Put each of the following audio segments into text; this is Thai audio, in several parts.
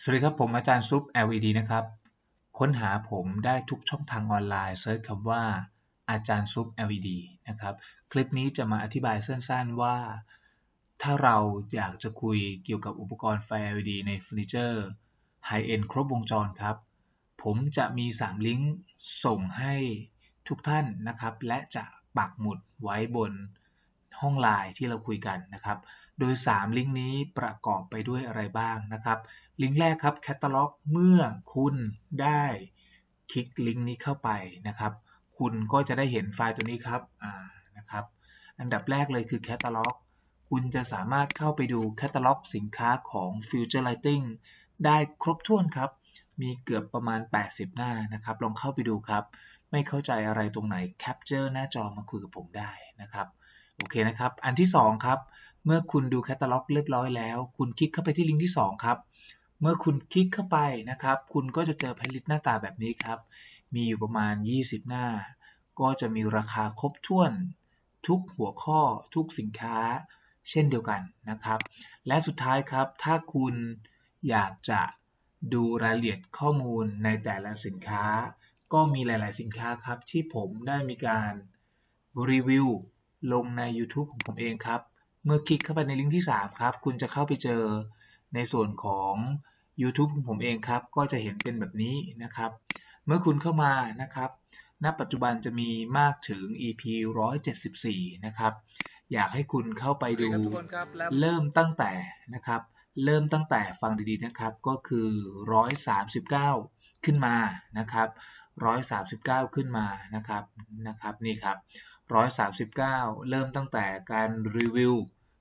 สวัสดีครับผมอาจารย์ซุป LED นะครับ ค้นหาผมได้ทุกช่องทางออนไลน์เซิร์ชคำว่าอาจารย์ซุป LED นะครับ คลิปนี้จะมาอธิบายสั้นๆว่า ถ้าเราอยากจะคุยเกี่ยวกับอุปกรณ์ไฟ LED ในเฟอร์นิเจอร์ไฮเอ็นครบวงจรครับ ผมจะมี 3 ลิงก์ส่งให้ทุกท่านนะครับ และจะปักหมุดไว้บนห้องไลน์ที่เราคุยกันนะครับ โดย 3 ลิงก์นี้ประกอบไปด้วยอะไรบ้างนะครับ ลิงก์แรกครับแคตตาล็อกเมื่อคุณได้คลิกลิงก์นี้เข้าไปนะครับ คุณก็จะได้เห็นไฟล์ตัวนี้ครับอ่านะครับ อันดับแรกเลยคือแคตตาล็อกคุณจะสามารถเข้าไปดูแคตตาล็อกสินค้าของ Future Lighting ได้ครบถ้วนครับ มีเกือบประมาณ 80 หน้านะครับ ลองเข้าไปดูครับ ไม่เข้าใจอะไรตรงไหนแคปเจอร์หน้าจอมาคุยกับผมได้นะครับ โอเคนะครับ อันที่ 2 ครับ เมื่อคุณดูแคตตาล็อกเรียบร้อยแล้ว คุณคลิกเข้าไปที่ลิงก์ที่ 2 ครับ เมื่อคุณคลิกเข้าไปนะครับ คุณก็จะเจอแพลลิสต์หน้าตาแบบนี้ครับ มีอยู่ประมาณ 20 หน้า ก็จะมีราคาครบถ้วน ทุกหัวข้อทุกสินค้า เช่นเดียวกันนะครับ และสุดท้ายครับถ้าคุณอยากจะดูรายละเอียดข้อมูลในแต่ละสินค้า ก็มีหลาย ๆ สินค้าครับ ที่ผมได้มีการรีวิวลงใน YouTube ของผมเองครับ เมื่อคลิกเข้าไปในลิงก์ที่ 3 ครับ คุณจะเข้าไปเจอในส่วนของ YouTube ของผมเองครับ ก็จะเห็นเป็นแบบนี้นะครับ เมื่อคุณเข้ามานะครับ ณ ปัจจุบันจะมีมากถึง EP 174 นะครับ อยากให้คุณเข้าไปดูสวัสดีครับทุกคนครับและเริ่มตั้งแต่นะครับ เริ่มตั้งแต่ฟังดีๆนะครับ ก็คือ 139 ขึ้นมานะครับ 139 ขึ้นมานะครับ นะครับ นี่ครับ 139 เริ่มตั้งแต่การรีวิว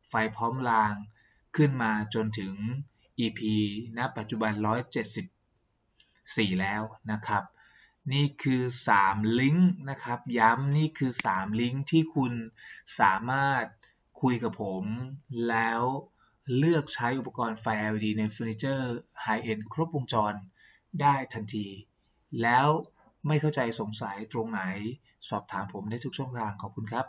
ไฟพร้อมราง ขึ้นมาจนถึง EP ณปัจจุบัน 174 แล้วนะครับ นี่คือ 3 ลิงก์นะครับ ย้ำนี่คือ 3 ลิงก์ที่คุณสามารถคุยกับผม แล้วเลือกใช้อุปกรณ์ไฟ LED ในเฟอร์นิเจอร์ไฮเอ็นครบวงจรได้ทันที แล้วไม่เข้าใจสงสัยตรงไหน สอบถามผมได้ทุกช่องทางขอบคุณครับ